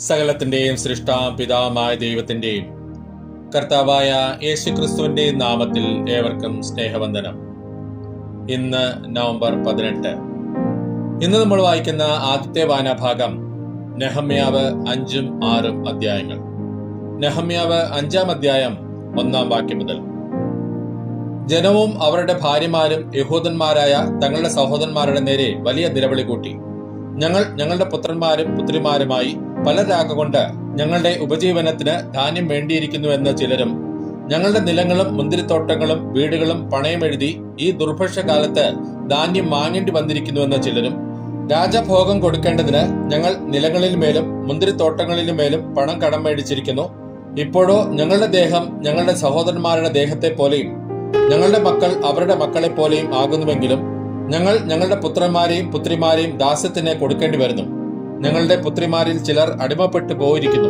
സകലത്തിന്റെയും സൃഷ്ടാം പിതാവായ ദൈവത്തിന്റെയും കർത്താവായ യേശുക്രിസ്തുവിന്റെ നാമത്തിൽ ഏവർക്കും സ്നേഹവന്ദനം. ഇന്ന് നവംബർ പതിനെട്ട്. ഇന്ന് നമ്മൾ വായിക്കുന്ന ആദ്യത്തെ വായനാഭാഗം നെഹമ്യാവ് അഞ്ചും ആറും അധ്യായങ്ങൾ. നെഹമ്യാവ് അഞ്ചാം അധ്യായം ഒന്നാം വാക്യം മുതൽ. ജനവും അവരുടെ ഭാര്യമാരും യഹൂദന്മാരായ തങ്ങളുടെ സഹോദരന്മാരുടെ നേരെ വലിയ നിലവിളി കൂട്ടി. ഞങ്ങൾ ഞങ്ങളുടെ പുത്രന്മാരും പുത്രിമാരുമായി പലരാകൊണ്ട് ഞങ്ങളുടെ ഉപജീവനത്തിന് ധാന്യം വേണ്ടിയിരിക്കുന്നുവെന്ന് ചിലരും ഞങ്ങളുടെ നിലങ്ങളും മുന്തിരിത്തോട്ടങ്ങളും വീടുകളും പണയമെഴുതി ഈ ദുർഭിക്ഷ കാലത്ത് ധാന്യം വാങ്ങേണ്ടി വന്നിരിക്കുന്നുവെന്ന് ചിലരും രാജഭോഗം കൊടുക്കേണ്ടതിന് ഞങ്ങൾ നിലങ്ങളിലുമേലും മുന്തിരിത്തോട്ടങ്ങളിലുമേലും പണം കടം മേടിച്ചിരിക്കുന്നു. ഇപ്പോഴോ ഞങ്ങളുടെ ദേഹം ഞങ്ങളുടെ സഹോദരന്മാരുടെ ദേഹത്തെ പോലെയും ഞങ്ങളുടെ മക്കൾ അവരുടെ മക്കളെ പോലെയും ആകുന്നുവെങ്കിലും ഞങ്ങൾ ഞങ്ങളുടെ പുത്രന്മാരെയും പുത്രിമാരെയും ദാസ്യത്തിന് കൊടുക്കേണ്ടി വരുന്നു. ഞങ്ങളുടെ പുത്രിമാരിൽ ചിലർ അടിമപ്പെട്ടു പോയിരിക്കുന്നു.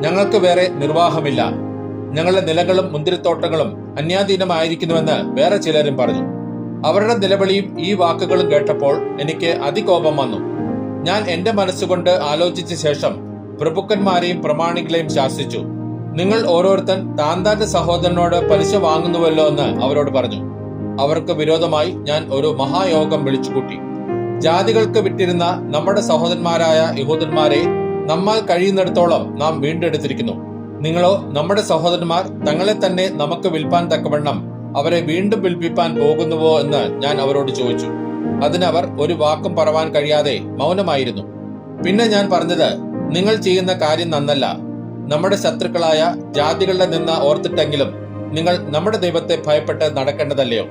ഞങ്ങൾക്ക് വേറെ നിർവാഹമില്ല. ഞങ്ങളുടെ നിലങ്ങളും മുന്തിരിത്തോട്ടങ്ങളും അന്യാധീനമായിരിക്കുന്നുവെന്ന് വേറെ ചിലരും പറഞ്ഞു. അവരുടെ നിലവിളിയും ഈ വാക്കുകളും കേട്ടപ്പോൾ എനിക്ക് അതികോപം വന്നു. ഞാൻ എന്റെ മനസ്സുകൊണ്ട് ആലോചിച്ച ശേഷം പ്രഭുക്കന്മാരെയും പ്രമാണികളെയും ശാസിച്ചു. നിങ്ങൾ ഓരോരുത്തൻ താന്താന്റെ താന്റെ സഹോദരനോട് പലിശ വാങ്ങുന്നുവല്ലോ എന്ന് അവരോട് പറഞ്ഞു. അവർക്ക് വിരോധമായി ഞാൻ ഒരു മഹായോഗം വിളിച്ചുകൂട്ടി. ജാതികൾക്ക് വിട്ടിരുന്ന നമ്മുടെ സഹോദരന്മാരായ യഹൂദന്മാരെ നമ്മാൽ കഴിയുന്നിടത്തോളം നാം വീണ്ടെടുത്തിരിക്കുന്നു. നിങ്ങളോ നമ്മുടെ സഹോദരന്മാർ തങ്ങളെ തന്നെ നമുക്ക് വിൽപ്പാൻ തക്കവണ്ണം അവരെ വീണ്ടും വിൽപ്പിപ്പാൻ പോകുന്നുവോ എന്ന് ഞാൻ അവരോട് ചോദിച്ചു. അതിനവർ ഒരു വാക്കും പറവാൻ കഴിയാതെ മൗനമായിരുന്നു. പിന്നെ ഞാൻ പറഞ്ഞത് നിങ്ങൾ ചെയ്യുന്ന കാര്യം നന്നല്ല. നമ്മുടെ ശത്രുക്കളായ ജാതികളുടെ നിന്ന് ഓർത്തിട്ടെങ്കിലും നിങ്ങൾ നമ്മുടെ ദൈവത്തെ ഭയപ്പെട്ട് നടക്കേണ്ടതല്ലയോ?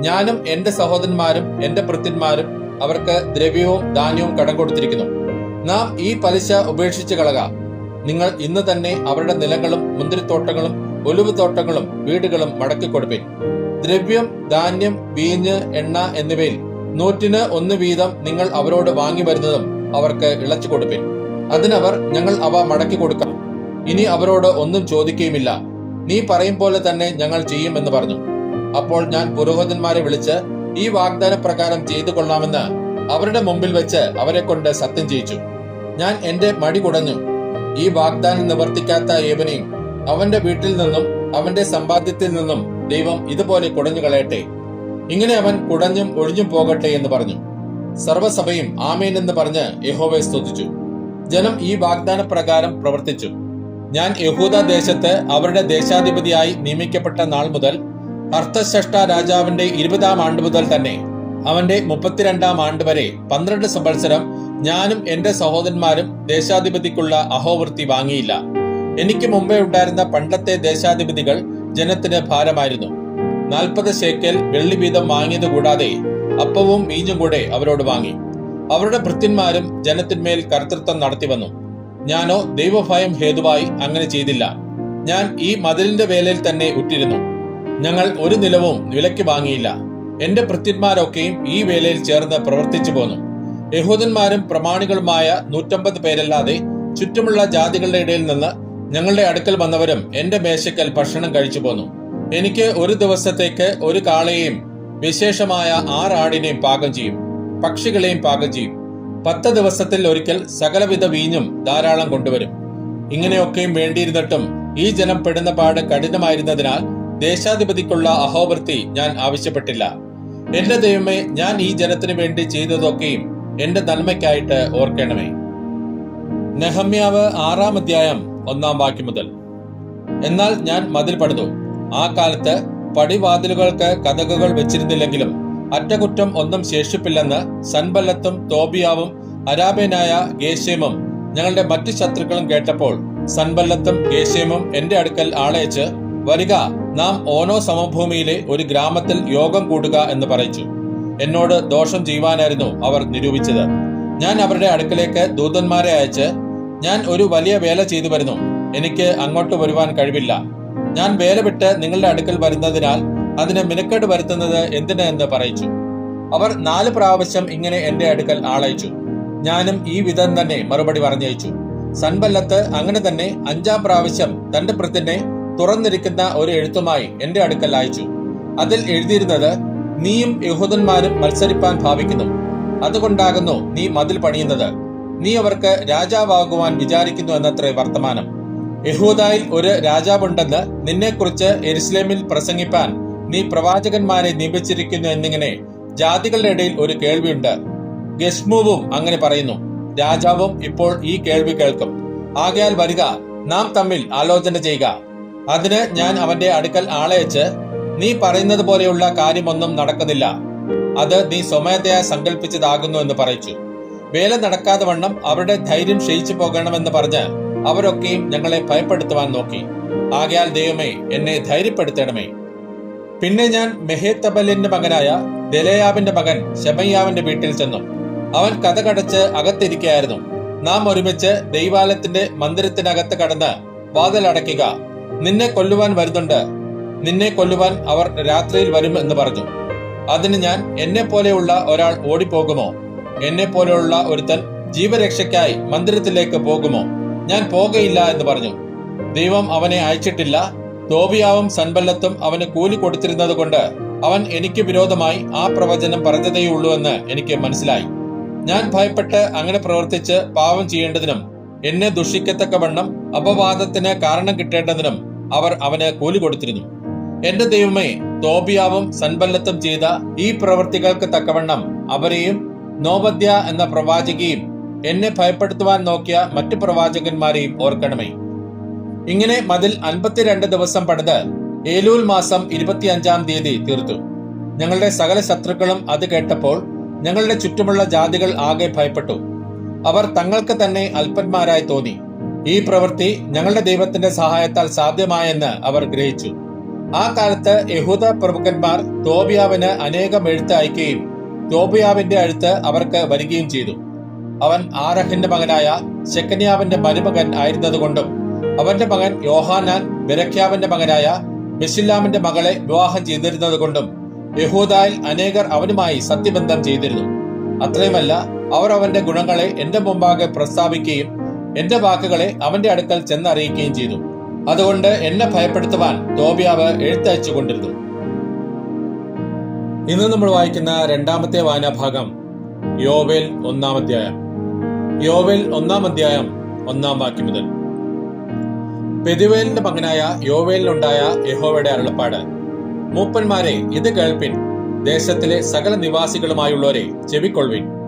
ഞാനും എന്റെ സഹോദരന്മാരും എന്റെ ഭൃത്യന്മാരും അവർക്ക് ദ്രവ്യവും ധാന്യവും കടം കൊടുത്തിരിക്കുന്നു. നാം ഈ പലിശ ഉപേക്ഷിച്ച് കളക. നിങ്ങൾ ഇന്ന് തന്നെ അവരുടെ നിലങ്ങളും മുന്തിരിത്തോട്ടങ്ങളും ഒലിവ് തോട്ടങ്ങളും വീടുകളും മടക്കി കൊടുപ്പിൻ. ദ്രവ്യം ധാന്യം വീഞ്ഞ് എണ്ണ എന്നിവയിൽ നൂറ്റിന് ഒന്ന് വീതം നിങ്ങൾ അവരോട് വാങ്ങി വരുന്നതും അവർക്ക് ഇളച്ചു കൊടുപ്പിൻ. അതിനവർ ഞങ്ങൾ അവ മടക്കി കൊടുക്കാം. ഇനി അവരോട് ഒന്നും ചോദിക്കുകയുമില്ല. നീ പറയും പോലെ തന്നെ ഞങ്ങൾ ചെയ്യും എന്ന് പറഞ്ഞു. അപ്പോൾ ഞാൻ പുരോഹിതന്മാരെ വിളിച്ച് ഈ വാഗ്ദാന പ്രകാരം ചെയ്തു കൊള്ളാമെന്ന് അവരുടെ മുമ്പിൽ വെച്ച് അവരെ കൊണ്ട് സത്യം ചെയ്യിച്ചു. ഞാൻ എന്റെ മടി കുടഞ്ഞു. ഈ വാഗ്ദാനം നിവർത്തിക്കാത്ത ഏവനെയും അവന്റെ വീട്ടിൽ നിന്നും അവന്റെ സമ്പാദ്യത്തിൽ നിന്നും ദൈവം ഇതുപോലെ കുടഞ്ഞു കളയട്ടെ. ഇങ്ങനെ അവൻ കുടഞ്ഞും ഒഴിഞ്ഞും പോകട്ടെ എന്ന് പറഞ്ഞു. സർവസഭയും ആമേൻ എന്ന് പറഞ്ഞ് യഹോവയെ സ്തുതിച്ചു. ജനം ഈ വാഗ്ദാന പ്രകാരം പ്രവർത്തിച്ചു. ഞാൻ യഹൂദ ദേശത്ത് അവരുടെ ദേശാധിപതിയായി നിയമിക്കപ്പെട്ട നാൾ മുതൽ അർത്ഥശ്രഷ്ട രാജാവിന്റെ ഇരുപതാം ആണ്ട് മുതൽ തന്നെ അവന്റെ മുപ്പത്തിരണ്ടാം ആണ്ട് വരെ പന്ത്രണ്ട് സംവത്സരം ഞാനും എന്റെ സഹോദരന്മാരും ദേശാധിപതിക്കുള്ള അഹോവൃത്തി വാങ്ങിയില്ല. എനിക്ക് മുമ്പേ ഉണ്ടായിരുന്ന പണ്ടത്തെ ദേശാധിപതികൾ ജനത്തിന് ഭാരമായിരുന്നു. നാൽപ്പത് ശേക്കൽ വെള്ളി വീതം വാങ്ങിയത് കൂടാതെ അപ്പവും മീഞ്ഞും കൂടെ അവരോട് വാങ്ങി. അവരുടെ ഭൃത്യന്മാരും ജനത്തിന്മേൽ കർത്തൃത്വം നടത്തി വന്നു. ഞാനോ ദൈവഭയം ഹേതുവായി അങ്ങനെ ചെയ്തില്ല. ഞാൻ ഈ മതിലിന്റെ വേലയിൽ തന്നെ ഉറ്റിരുന്നു. ഞങ്ങൾ ഒരു നിലവും വിലയ്ക്ക് വാങ്ങിയില്ല. എന്റെ ഭൃത്യന്മാരൊക്കെയും ഈ വേലയിൽ ചേർന്ന് പ്രവർത്തിച്ചു പോന്നു. യഹൂദന്മാരും പ്രമാണികളുമായ നൂറ്റമ്പത് പേരല്ലാതെ ചുറ്റുമുള്ള ജാതികളുടെ ഇടയിൽ നിന്ന് ഞങ്ങളുടെ അടുക്കൽ വന്നവരും എന്റെ മേശക്കൽ ഭക്ഷണം കഴിച്ചു പോന്നു. എനിക്ക് ഒരു ദിവസത്തേക്ക് ഒരു കാളയെയും വിശേഷമായ ആറാടിനെയും പാകം ചെയ്യും പക്ഷികളെയും പാകം ചെയ്യും. പത്ത് ദിവസത്തിൽ ഒരിക്കൽ സകലവിധ വീഞ്ഞും ധാരാളം കൊണ്ടുവരും. ഇങ്ങനെയൊക്കെയും വേണ്ടിയിരുന്നിട്ടും ഈ ജനം പെടുന്ന പാട് കഠിനമായിരുന്നതിനാൽ ദേശാധിപതിക്കുള്ള അഹോവൃത്തി ഞാൻ ആവശ്യപ്പെട്ടില്ല. എന്റെ ദൈവമേ ഞാൻ ഈ ജനത്തിന് വേണ്ടി ചെയ്തതൊക്കെയും എന്റെ നന്മയ്ക്കായിട്ട് ഓർക്കണമേ. നെഹമ്യാവ് ആറാം അധ്യായം ഒന്നാം വാക്യം മുതൽ. എന്നാൽ ഞാൻ മതിൽ പടുത്തു ആ കാലത്ത് പടിവാതിലുകൾക്ക് കഥകുകൾ വെച്ചിരുന്നില്ലെങ്കിലും അറ്റകുറ്റം ഒന്നും ശേഷിപ്പില്ലെന്ന് സൻബല്ലത്തും തോബിയാവും അരാബേനായ ഗേശേമും ഞങ്ങളുടെ മറ്റു ശത്രുക്കളും കേട്ടപ്പോൾ സൻബല്ലത്തും ഗേശേമും എന്റെ അടുക്കൽ ആളയച്ച് വരിക നാം ഓനോ സമഭൂമിയിലെ ഒരു ഗ്രാമത്തിൽ യോഗം കൂടുക എന്ന് പറയിച്ചു. എന്നോട് ദോഷം ചെയ്യുവാനായിരുന്നു അവർ നിരൂപിച്ചത്. ഞാൻ അവരുടെ അടുക്കലേക്ക് ദൂതന്മാരെ അയച്ച് ഞാൻ ഒരു വലിയ വേല ചെയ്തു വരുന്നു. എനിക്ക് അങ്ങോട്ട് വരുവാൻ കഴിവില്ല. ഞാൻ വേല വിട്ട് നിങ്ങളുടെ അടുക്കൽ വരുന്നതിനാൽ അതിന് മിനക്കേട് വരുത്തുന്നത് എന്തിന് എന്ന് പറയിച്ചു. അവർ നാല് പ്രാവശ്യം ഇങ്ങനെ എന്റെ അടുക്കൽ ആളയച്ചു. ഞാനും ഈ വിധം തന്നെ മറുപടി പറഞ്ഞയച്ചു. സൺബല്ലത്ത് അങ്ങനെ തന്നെ അഞ്ചാം പ്രാവശ്യം തന്റെ പ്രത്യനെ തുറന്നിരിക്കുന്ന ഒരു എഴുത്തുമായി എന്റെ അടുക്കൽ അയച്ചു. അതിൽ എഴുതിയിരുന്നത് നീയും യഹൂദന്മാരും മത്സരിപ്പാൻ ഭാവിക്കുന്നു. അതുകൊണ്ടാകുന്നു നീ മതിൽ പണിയുന്നത്. നീ അവർക്ക് രാജാവാകുവാൻ വിചാരിക്കുന്നു എന്നത്രേ വർത്തമാനം. യഹൂദായിൽ ഒരു രാജാവുണ്ടെന്ന് നിന്നെക്കുറിച്ച് എരുസലേമിൽ പ്രസംഗിപ്പാൻ നീ പ്രവാചകന്മാരെ നിയമിച്ചിരിക്കുന്നു എന്നിങ്ങനെ ജാതികളുടെ ഇടയിൽ ഒരു കേൾവിയുണ്ട്. ഗസ്മുവും അങ്ങനെ പറയുന്നു. രാജാവും ഇപ്പോൾ ഈ കേൾവി കേൾക്കും. ആകയാൽ വരിക നാം തമ്മിൽ ആലോചന ചെയ്യുക. അതിന് ഞാൻ അവന്റെ അടുക്കൽ ആളയച്ച് നീ പറയുന്നത് പോലെയുള്ള കാര്യമൊന്നും നടക്കുന്നില്ല. അത് നീ സ്വമേധയാ സങ്കല്പിച്ചതാകുന്നു എന്ന് പറയിച്ചു. വേല നടക്കാതെ വണ്ണം അവരുടെ ധൈര്യം ക്ഷയിച്ചു പോകണമെന്ന് പറഞ്ഞ് അവരൊക്കെയും ഞങ്ങളെ ഭയപ്പെടുത്തുവാൻ നോക്കി. ആകയാൽ ദൈവമേ എന്നെ ധൈര്യപ്പെടുത്തണമേ. പിന്നെ ഞാൻ മെഹേത്തബലിന്റെ മകനായ ദലയാവിന്റെ മകൻ ശമയ്യാവിന്റെ വീട്ടിൽ ചെന്നു. അവൻ കഥ കടച്ച് അകത്തിരിക്കുകയായിരുന്നു നാം ഒരുമിച്ച് ദൈവാലയത്തിന്റെ മന്ദിരത്തിനകത്ത് കടന്ന് വാതിലടയ്ക്കുക നിന്നെ കൊല്ലുവാൻ വരുന്നുണ്ട്. നിന്നെ കൊല്ലുവാൻ അവർ രാത്രിയിൽ വരും എന്ന് പറഞ്ഞു. അതിന് ഞാൻ എന്നെ പോലെയുള്ള ഒരാൾ ഓടിപ്പോകുമോ? എന്നെ പോലെയുള്ള ഒരുത്തൻ ജീവരക്ഷയ്ക്കായി മന്ദിരത്തിലേക്ക് പോകുമോ? ഞാൻ പോകയില്ല എന്ന് പറഞ്ഞു. ദൈവം അവനെ അയച്ചിട്ടില്ല. തോബിയാവും സൻബല്ലത്തും അവന് കൂലി കൊടുത്തിരുന്നത് കൊണ്ട് അവൻ എനിക്ക് വിരോധമായി ആ പ്രവചനം പറഞ്ഞതേയുള്ളൂ എന്ന് എനിക്ക് മനസ്സിലായി. ഞാൻ ഭയപ്പെട്ട് അങ്ങനെ പ്രവർത്തിച്ച് പാവം ചെയ്യേണ്ടതിനും എന്നെ ദുഷിക്കത്തക്കവണ്ണം അപവാദത്തിന് കാരണം കിട്ടേണ്ടതിനും അവർ അവന് കൂലി കൊടുത്തിരുന്നു. എന്റെ ദൈവമേ തോബിയാവും സൻബല്ലത്തും ചെയ്ത ഈ പ്രവൃത്തികൾക്ക് തക്കവണ്ണം അവരെയും നോബദ്യ എന്ന പ്രവാചകിയും എന്നെ ഭയപ്പെടുത്തുവാൻ നോക്കിയ മറ്റു പ്രവാചകന്മാരെയും ഓർക്കണമേ. ഇങ്ങനെ മതിൽ അൻപത്തിരണ്ട് ദിവസം പണിത് ഏലൂൽ മാസം ഇരുപത്തിയഞ്ചാം തീയതി തീർത്തു. ഞങ്ങളുടെ സകല ശത്രുക്കളും അത് കേട്ടപ്പോൾ ഞങ്ങളുടെ ചുറ്റുമുള്ള ജാതികൾ ആകെ ഭയപ്പെട്ടു. അവർ തങ്ങൾക്ക് തന്നെ അല്പന്മാരായി തോന്നി. ഈ പ്രവൃത്തി ഞങ്ങളുടെ ദൈവത്തിന്റെ സഹായത്താൽ സാധ്യമായെന്ന് അവർ ഗ്രഹിച്ചു. ആ കാലത്ത് യഹൂദ പ്രമുഖന്മാർ തോബിയാവിന് അനേകം എഴുത്ത് അയക്കുകയും തോബിയാവിന്റെ അടുത്ത് അവർക്ക് വരികയും ചെയ്തു. അവൻ ആരഹിന്റെ മകനായ ശെക്കനിയാവിന്റെ മരുമകൻ ആയിരുന്നതുകൊണ്ടും അവന്റെ മകൻ യോഹാനാൻ ബിരഖ്യാവിന്റെ മകനായ മെഷില്ലാമിന്റെ മകളെ വിവാഹം ചെയ്തിരുന്നതുകൊണ്ടും യഹൂദായിൽ അനേകർ അവനുമായി സത്യബന്ധം ചെയ്തിരുന്നു. അത്രയുമല്ല അവർ അവന്റെ ഗുണങ്ങളെ എന്റെ മുമ്പാകെ പ്രസ്താവിക്കുകയും എന്റെ വാക്കുകളെ അവന്റെ അടുക്കൽ ചെന്നറിയിക്കുകയും ചെയ്തു. അതുകൊണ്ട് എന്നെ ഭയപ്പെടുത്തുവാൻ തോബിയാവ് എഴുത്തയച്ചു കൊണ്ടിരുന്നു ഇന്ന് നമ്മൾ വായിക്കുന്ന രണ്ടാമത്തെ വായനാഭാഗം യോവേൽ ഒന്നാം അധ്യായം. യോവേൽ ഒന്നാം അധ്യായം ഒന്നാം വാക്യം മുതൽ. പെതുവേലിന്റെ മകനായ യോവേലിനുണ്ടായ യഹോവയുടെ അരുളപ്പാട്. മൂപ്പന്മാരെ ഇത് കേൾപ്പിൻ ദേശത്തിലെ സകല നിവാസികളുമായുള്ളവരെ ചെവിക്കൊള്ളുവിൻ.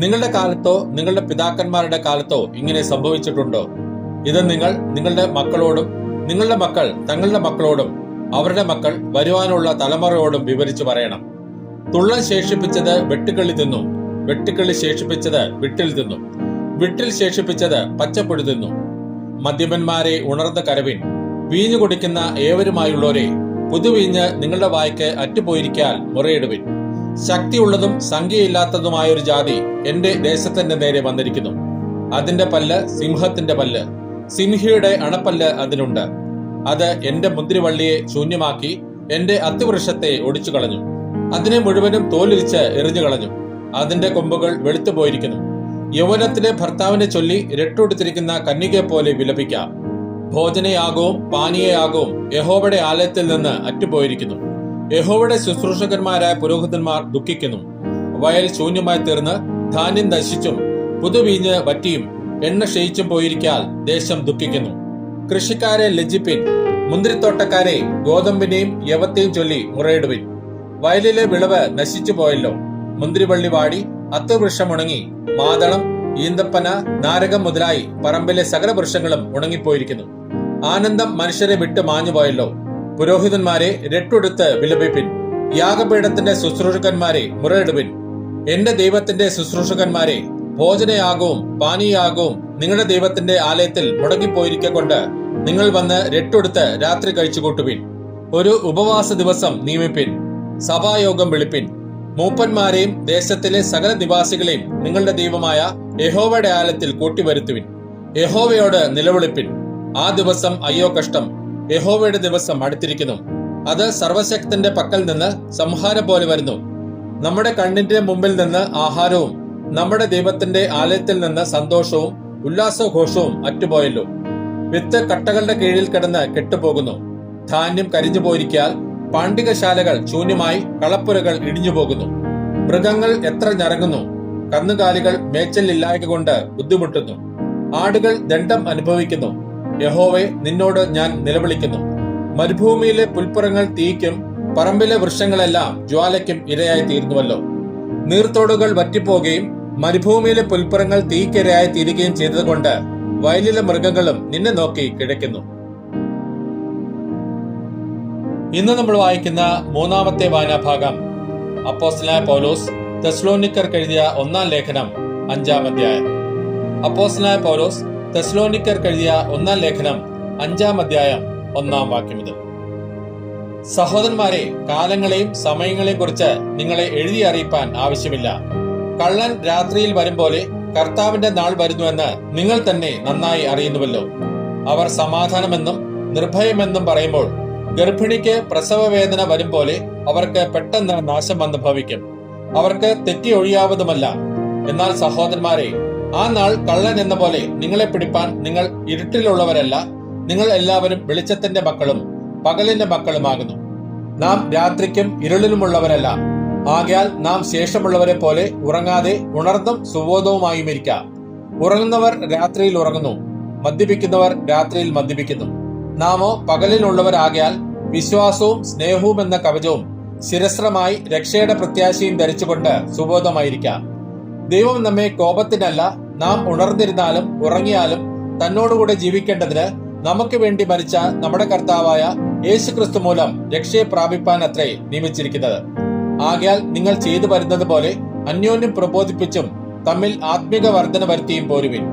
നിങ്ങളുടെ കാലത്തോ നിങ്ങളുടെ പിതാക്കന്മാരുടെ കാലത്തോ ഇങ്ങനെ സംഭവിച്ചിട്ടുണ്ടോ? ഇത് നിങ്ങൾ നിങ്ങളുടെ മക്കളോടും നിങ്ങളുടെ മക്കൾ തങ്ങളുടെ മക്കളോടും അവരുടെ മക്കൾ വരുവാനുള്ള തലമുറയോടും വിവരിച്ചു പറയണം. തുള്ളൽ ശേഷിപ്പിച്ചത് വെട്ടുക്കിളി തിന്നു. വെട്ടുക്കിളി ശേഷിപ്പിച്ചത് വിട്ടിൽ തിന്നു. വിട്ടിൽ ശേഷിപ്പിച്ചത് പച്ചപ്പൊടി തിന്നു. മദ്യപന്മാരെ ഉണർന്ന കരവിൻ. വീഞ്ഞു കുടിക്കുന്ന ഏവരുമായുള്ളവരെ പുതുവീഞ്ഞ് നിങ്ങളുടെ വായ്ക്ക് അറ്റുപോയിരിക്കാൻ മുറയിടുവിൻ. ശക്തിയുള്ളതും സംഖ്യയില്ലാത്തതുമായ ഒരു ജാതി എന്റെ ദേശത്തിന്റെ നേരെ വന്നിരിക്കുന്നു. അതിന്റെ പല്ല് സിംഹത്തിന്റെ പല്ല്. സിംഹിയുടെ അണപ്പല്ല് അതിനുണ്ട്. അത് എന്റെ മുന്തിരിവള്ളിയെ ശൂന്യമാക്കി എന്റെ അത്തിവൃക്ഷത്തെ ഒടിച്ചു കളഞ്ഞു അതിനെ മുഴുവനും തോലിരിച്ച് എറിഞ്ഞു കളഞ്ഞു അതിന്റെ കൊമ്പുകൾ വെളുത്തു പോയിരിക്കുന്നു യൗവനത്തിലെ ഭർത്താവിനെ ചൊല്ലി രട്ടുടുത്തിരിക്കുന്ന കന്യകയെ പോലെ വിലപിക്കാം. ഭോജനയാകവും പാനീയയാകവും യഹോബയുടെ ആലയത്തിൽ നിന്ന് അറ്റുപോയിരിക്കുന്നു. യഹോവയുടെ ശുശ്രൂഷകന്മാരായ പുരോഹിതന്മാർ ദുഃഖിക്കുന്നു. വയൽ ശൂന്യമായി തീർന്ന് ധാന്യം നശിച്ചും പുതുവീഞ്ഞ് വറ്റിയും എണ്ണ ക്ഷയിച്ചും പോയിരിക്കാൽ ദേശം ദുഃഖിക്കുന്നു. കൃഷിക്കാരെ ലജ്ജിപ്പിൻ മുന്തിരിത്തോട്ടക്കാരെ ഗോതമ്പിനെയും യവത്തെയും ചൊല്ലി മുറയിടുവിൻ. വയലിലെ വിളവ് നശിച്ചു പോയല്ലോ. മുന്തിരിവള്ളി വാടി അത്തവൃക്ഷം ഉണങ്ങി മാതളം ഈന്തപ്പന നാരകം മുതലായി പറമ്പിലെ സകല വൃക്ഷങ്ങളും ഉണങ്ങിപ്പോയിരിക്കുന്നു. ആനന്ദം മനുഷ്യരെ വിട്ട് മാഞ്ഞുപോയല്ലോ. പുരോഹിതന്മാരെ രട്ടുടുത്ത് വിലപിപ്പിൻ. യാഗപീഠത്തിന്റെ ശുശ്രൂഷകന്മാരെ മുറയിടുവിൻ. എന്റെ ദൈവത്തിന്റെ ശുശ്രൂഷകന്മാരെ ഭോജനയാകവും പാനീയാകവും നിങ്ങളുടെ ദൈവത്തിന്റെ ആലയത്തിൽ മുടങ്ങിപ്പോയിരിക്കൊണ്ട് നിങ്ങൾ വന്ന് രട്ടുടുത്ത് രാത്രി കഴിച്ചു കൂട്ടുവിൻ ഒരു ഉപവാസ ദിവസം നിയമിപ്പിൻ. സഭായോഗം വിളിപ്പിൻ. മൂപ്പന്മാരെയും ദേശത്തിലെ സകല നിവാസികളെയും നിങ്ങളുടെ ദൈവമായ യഹോവയുടെ ആലയത്തിൽ കൂട്ടിവരുത്തുവിൻ. യഹോവയോട് നിലവിളിപ്പിൻ. ആ ദിവസം അയ്യോ കഷ്ടം. യഹോവയുടെ ദിവസം അടുത്തിരിക്കുന്നു. അത് സർവശക്തന്റെ പക്കൽ നിന്ന് സംഹാരം പോലെ വരുന്നു. നമ്മുടെ കണ്ണിന്റെ മുമ്പിൽ നിന്ന് ആഹാരവും നമ്മുടെ ദൈവത്തിന്റെ ആലയത്തിൽ നിന്ന് സന്തോഷവും ഉല്ലാസഘോഷവും അറ്റുപോയല്ലോ. വിത്ത് കട്ടകളുടെ കീഴിൽ കിടന്ന് കെട്ടുപോകുന്നു. ധാന്യം കരിഞ്ഞു പോയിരിക്കാൽ പാണ്ഡികശാലകൾ ശൂന്യമായി കളപ്പുരകൾ ഇടിഞ്ഞു പോകുന്നു. മൃഗങ്ങൾ എത്ര ഞരങ്ങുന്നു. കന്നുകാലികൾ മേച്ചലില്ലായ്ക കൊണ്ട് ബുദ്ധിമുട്ടുന്നു. ആടുകൾ ദണ്ഡം അനുഭവിക്കുന്നു. യഹോവെ നിന്നോട് ഞാൻ നിലവിളിക്കുന്നു. മരുഭൂമിയിലെ പുൽപ്പുറങ്ങൾ തീയ്ക്കും പറമ്പിലെ വൃക്ഷങ്ങളെല്ലാം ജ്വാലയ്ക്കും ഇരയായി തീർന്നുവല്ലോ നീർത്തോടുകൾ വറ്റിപ്പോകുകയും മരുഭൂമിയിലെ പുൽപ്പുറങ്ങൾ തീക്കിരയായി തീരുകയും ചെയ്തതുകൊണ്ട് വയലിലെ മൃഗങ്ങളും നിന്നെ നോക്കി കിടക്കുന്നു ഇന്ന് നമ്മൾ വായിക്കുന്ന മൂന്നാമത്തെ വായനാഭാഗം അപ്പോസ്തലനായ പൗലോസ് തെസ്ലോനിക്കർക്ക് എഴുതിയ ഒന്നാം ലേഖനം അഞ്ചാം അധ്യായം. അപ്പോസ്ലായ പൗലോസ് തെസ്ലോനിക്കർക്ക് കഴിയ ഒന്നാം ലേഖനം അഞ്ചാം അധ്യായം ഒന്നാം വാക്യം ഇത്. സഹോദരന്മാരെ കാലങ്ങളെയും സമയങ്ങളെയും കുറിച്ച് നിങ്ങളെ എഴുതി അറിയിപ്പാൻ ആവശ്യമില്ല. കള്ളൻ രാത്രിയിൽ വരും പോലെ കർത്താവിന്റെ നാൾ വരുന്നുവെന്ന് നിങ്ങൾ തന്നെ നന്നായി അറിയുന്നുവല്ലോ. അവർ സമാധാനമെന്നും നിർഭയമെന്നും പറയുമ്പോൾ ഗർഭിണിക്ക് പ്രസവ വേദന വരും പോലെ അവർക്ക് പെട്ടെന്ന് നാശം വന്ന് ഭവിക്കും അവർക്ക് തെറ്റി ഒഴിയാവതുമല്ല എന്നാൽ സഹോദരന്മാരെ ആ നാൾ കള്ളൻ എന്ന പോലെ നിങ്ങളെ പിടിപ്പാൻ നിങ്ങൾ ഇരുട്ടിലുള്ളവരല്ല. നിങ്ങൾ എല്ലാവരും വെളിച്ചത്തിന്റെ മക്കളും പകലിന്റെ മക്കളുമാകുന്നു. നാം രാത്രിക്കും ഇരുളിലുമുള്ളവരല്ല. ആകയാൽ നാം ശേഷമുള്ളവരെ പോലെ ഉറങ്ങാതെ ഉണർന്നും സുബോധവുമായും ഇരിക്കാം. ഉറങ്ങുന്നവർ രാത്രിയിൽ ഉറങ്ങുന്നു. മദ്യപിക്കുന്നവർ രാത്രിയിൽ മദ്യപിക്കുന്നു. നാമോ പകലിലുള്ളവരാകയാൽ വിശ്വാസവും സ്നേഹവും എന്ന കവചവും ശിരസ്രമായി രക്ഷയുടെ പ്രത്യാശയും ധരിച്ചുകൊണ്ട് സുബോധമായിരിക്കാം. ദൈവം നമ്മെ കോപത്തിനല്ല നാം ഉണർന്നിരുന്നാലും ഉറങ്ങിയാലും തന്നോടുകൂടെ ജീവിക്കേണ്ടതിന് നമുക്ക് വേണ്ടി മരിച്ച നമ്മുടെ കർത്താവായ യേശു ക്രിസ്തു മൂലം രക്ഷയെ പ്രാപിപ്പാൻ അത്രേ നിയമിച്ചിരിക്കുന്നത്. ആകയാൽ നിങ്ങൾ ചെയ്തു വരുന്നത് പോലെ അന്യോന്യം പ്രബോധിപ്പിച്ചും തമ്മിൽ ആത്മീക വർധന വരുത്തിയും പോരുവിൻ.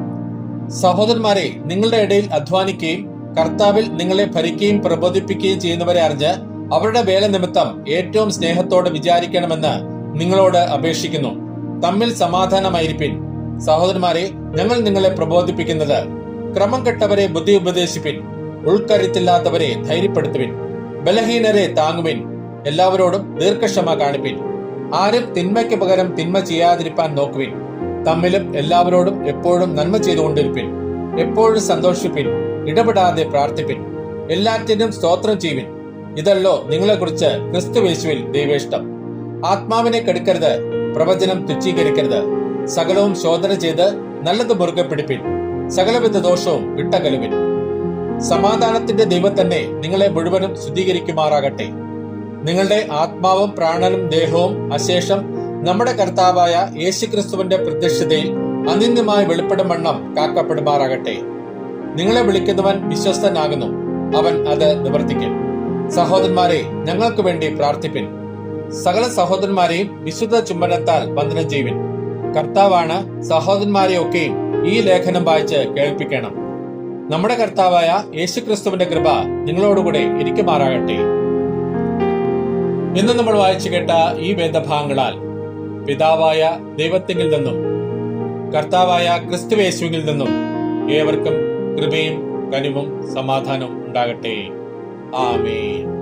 സഹോദരന്മാരെ നിങ്ങളുടെ ഇടയിൽ അധ്വാനിക്കുകയും കർത്താവിൽ നിങ്ങളെ ഭരിക്കുകയും പ്രബോധിപ്പിക്കുകയും ചെയ്യുന്നവരെ അറിഞ്ഞ് അവരുടെ വേല നിമിത്തം ഏറ്റവും സ്നേഹത്തോടെ വിചാരിക്കണമെന്ന് നിങ്ങളോട് അപേക്ഷിക്കുന്നു. തമ്മിൽ സമാധാനമായിരിപ്പിൻ. സഹോദരന്മാരെ ഞങ്ങൾ നിങ്ങളെ പ്രബോധിപ്പിക്കുന്നത് ക്രമം കെട്ടവരെ ബുദ്ധി ഉപദേശിപ്പിൻ ഉൾക്കരുത്തില്ലാത്തവരെ ധൈര്യപ്പെടുത്തുവിൻ ബലഹീനരെ താങ്ങുവിൻ എല്ലാവരോടും ദീർഘക്ഷമ കാണിപ്പിൻ ആരും തിന്മയ്ക്ക് പകരം തിന്മ ചെയ്യാതിരിപ്പാൻ നോക്കുവിൻ തമ്മിലും എല്ലാവരോടും എപ്പോഴും നന്മ ചെയ്തുകൊണ്ടിരിപ്പിൻ എപ്പോഴും സന്തോഷിപ്പിൻ ഇടപെടാതെ പ്രാർത്ഥിപ്പിൻ എല്ലാറ്റിനും സ്തോത്രം ചെയ്യുവിൻ. ഇതല്ലോ നിങ്ങളെക്കുറിച്ച് ക്രിസ്തുവേശുവിൽ ദൈവേഷ്ടം. ആത്മാവിനെ കെടുക്കരുത് പ്രവചനം തുച്ഛീകരിക്കരുത്. സകലവും ശോധന ചെയ്ത് നല്ലത് മുറുകെ പിടിപ്പിൻ സകലവിധ ദോഷവും വിട്ടകലുവിൻ. സമാധാനത്തിന്റെ ദൈവം തന്നെ നിങ്ങളെ മുഴുവനും ശുദ്ധീകരിക്കുമാറാകട്ടെ. നിങ്ങളുടെ ആത്മാവും പ്രാണനും ദേഹവും അശേഷം നമ്മുടെ കർത്താവായ യേശുക്രിസ്തുവിന്റെ പ്രത്യക്ഷതയിൽ അനിന്യമായി വെളിപ്പെടും വണ്ണം കാക്കപ്പെടുമാറാകട്ടെ. നിങ്ങളെ വിളിക്കുന്നവൻ വിശ്വസ്തനാകുന്നു. അവൻ അത് നിവർത്തിക്കും. സഹോദരന്മാരെ ഞങ്ങൾക്ക് വേണ്ടി പ്രാർത്ഥിപ്പിൻ. സകല സഹോദരന്മാരെയും വിശുദ്ധ ചുംബനത്താൽ വന്ദനം ചെയ്യുവിൻ. കർത്താവാണ് സഹോദരന്മാരെയൊക്കെയും ഈ ലേഖനം വായിച്ച് കേൾപ്പിക്കണം. നമ്മുടെ കർത്താവായ യേശുക്രിസ്തുവിന്റെ കൃപ നിങ്ങളോടുകൂടെ ഇരിക്കുമാറാകട്ടെ. ഇന്ന് നമ്മൾ വായിച്ചു കേട്ട ഈ വേദഭാഗങ്ങളാൽ പിതാവായ ദൈവത്തിങ്കിൽ നിന്നും കർത്താവായ ക്രിസ്തുവേശുവിൽ നിന്നും ഏവർക്കും കൃപയും കനിവും സമാധാനവും ഉണ്ടാകട്ടെ. ആമേൻ.